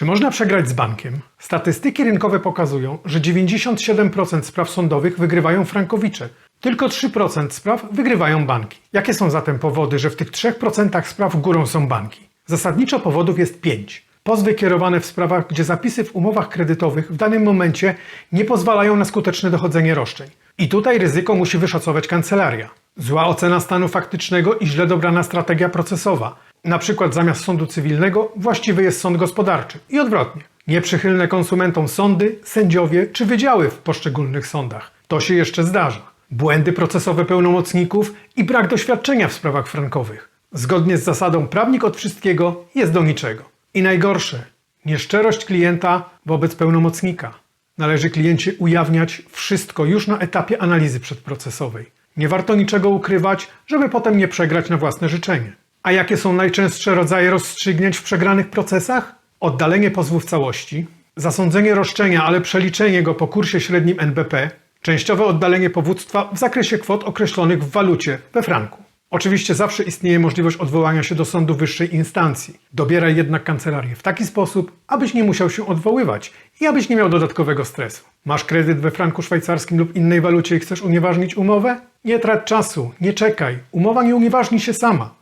Czy można przegrać z bankiem? Statystyki rynkowe pokazują, że 97% spraw sądowych wygrywają frankowicze. Tylko 3% spraw wygrywają banki. Jakie są zatem powody, że w tych 3% spraw górą są banki? Zasadniczo powodów jest 5. Pozwy kierowane w sprawach, gdzie zapisy w umowach kredytowych w danym momencie nie pozwalają na skuteczne dochodzenie roszczeń. I tutaj ryzyko musi wyszacować kancelaria. Zła ocena stanu faktycznego i źle dobrana strategia procesowa. Na przykład zamiast sądu cywilnego właściwy jest sąd gospodarczy i odwrotnie. Nieprzychylne konsumentom sądy, sędziowie czy wydziały w poszczególnych sądach. To się jeszcze zdarza. Błędy procesowe pełnomocników i brak doświadczenia w sprawach frankowych. Zgodnie z zasadą prawnik od wszystkiego jest do niczego. I najgorsze, nieszczerość klienta wobec pełnomocnika. Należy kliencie ujawniać wszystko już na etapie analizy przedprocesowej. Nie warto niczego ukrywać, żeby potem nie przegrać na własne życzenie. A jakie są najczęstsze rodzaje rozstrzygnięć w przegranych procesach? Oddalenie pozwu w całości, zasądzenie roszczenia, ale przeliczenie go po kursie średnim NBP, częściowe oddalenie powództwa w zakresie kwot określonych w walucie we franku. Oczywiście zawsze istnieje możliwość odwołania się do sądu wyższej instancji. Dobieraj jednak kancelarię w taki sposób, abyś nie musiał się odwoływać i abyś nie miał dodatkowego stresu. Masz kredyt we franku szwajcarskim lub innej walucie i chcesz unieważnić umowę? Nie trać czasu, nie czekaj. Umowa nie unieważni się sama.